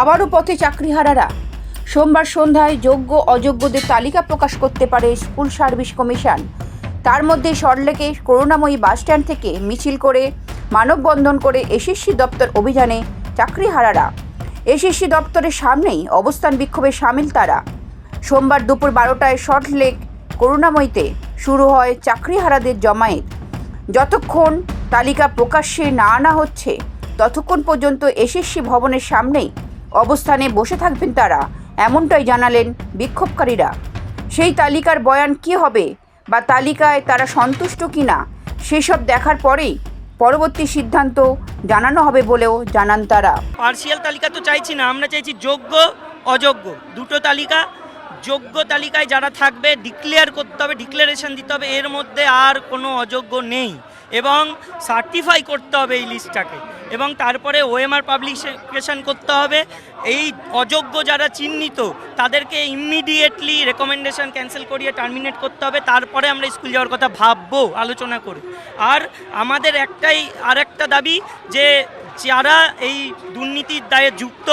আবারও পথে চাকরিহারারা। সোমবার সন্ধ্যায় যোগ্য অযোগ্যদের তালিকা প্রকাশ করতে পারে স্কুল সার্ভিস কমিশন। তার মধ্যে সরলেকে করুণাময়ী বাসস্ট্যান্ড থেকে মিছিল করে, মানববন্ধন করে এসএসসি দপ্তর অভিযানে চাকরিহারারা। এসএসসি দপ্তরের সামনেই অবস্থান বিক্ষোভে সামিল তারা। সোমবার দুপুর বারোটায় সল্টলেক করুণাময়ীতে শুরু হয় চাকরিহারাদের জমায়েত। যতক্ষণ তালিকা প্রকাশ্যে না আনা হচ্ছে, ততক্ষণ পর্যন্ত এসএসসি ভবনের সামনেই অবস্থানে বসে থাকবেন তারা, এমনটাই জানালেন বিক্ষোভকারীরা। সেই তালিকার বয়ান কি হবে বা তালিকায় তারা সন্তুষ্ট কিনা, সেসব দেখার পরেই পরবর্তী সিদ্ধান্ত জানানো হবে বলেও জানান তারা। পার্সিয়াল তালিকা তো চাইছি না, আমরা চাইছি যোগ্য, অযোগ্য। দুটো তালিকা, যোগ্য তালিকায় যারা থাকবে ডিক্লেয়ার করতে হবে ডিক্লারেশন দিতে হবে, এর মধ্যে আর কোনো অযোগ্য নেই। এবং সার্টিফাই করতে হবে এই লিস্টটাকে এবং তারপরে ওএমআর পাবলিকেশন করতে হবে। এই অযোগ্য যারা চিহ্নিত, তাদেরকে ইমিডিয়েটলি রেকমেন্ডেশন ক্যান্সেল করিয়ে টার্মিনেট করতে হবে। তারপরে আমরা স্কুল যাওয়ার কথা ভাববো, আলোচনা করে। আর আমাদের একটাই আর একটা দাবি যে যারা এই দুর্নীতির দায়ে যুক্ত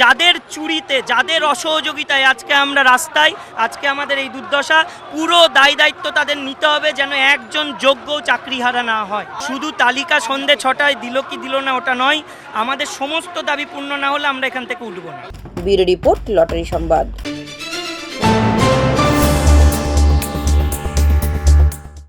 যাদের চুরিতে, যাদের অসহযোগিতায় আজকে আমরা রাস্তায়, আজকে আমাদের এই দুর্দশা, পুরো দায় দায়িত্ব তাদের নিতে হবে যেন একজন যোগ্য চাকরিহারা না হয়। শুধু তালিকা সন্ধে ছটায় দিল কি দিল না ওটা নয়, আমাদের সমস্ত দাবি পূর্ণ না হলে আমরা এখান থেকে উঠবো না। ব্যুরো রিপোর্ট, লটারি সংবাদ।